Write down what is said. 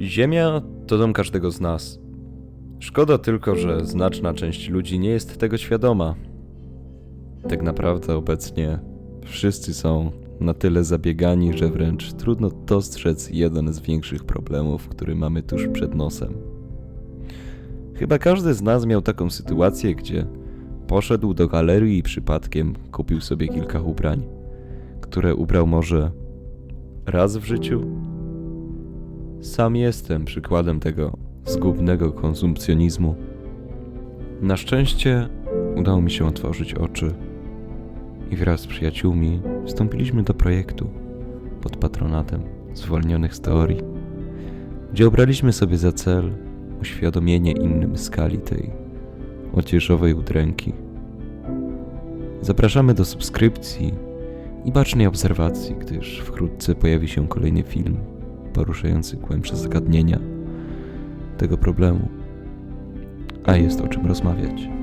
Ziemia to dom każdego z nas. Szkoda tylko, że znaczna część ludzi nie jest tego świadoma. Tak naprawdę obecnie wszyscy są na tyle zabiegani, że wręcz trudno dostrzec jeden z większych problemów, który mamy tuż przed nosem. Chyba każdy z nas miał taką sytuację, gdzie poszedł do galerii i przypadkiem kupił sobie kilka ubrań, które ubrał może raz w życiu. Sam jestem przykładem tego zgubnego konsumpcjonizmu. Na szczęście udało mi się otworzyć oczy i wraz z przyjaciółmi wstąpiliśmy do projektu pod patronatem zwolnionych z teorii, gdzie obraliśmy sobie za cel uświadomienie innym skali tej odzieżowej udręki. Zapraszamy do subskrypcji i bacznej obserwacji, gdyż wkrótce pojawi się kolejny film poruszający głębsze zagadnienia tego problemu, a jest o czym rozmawiać.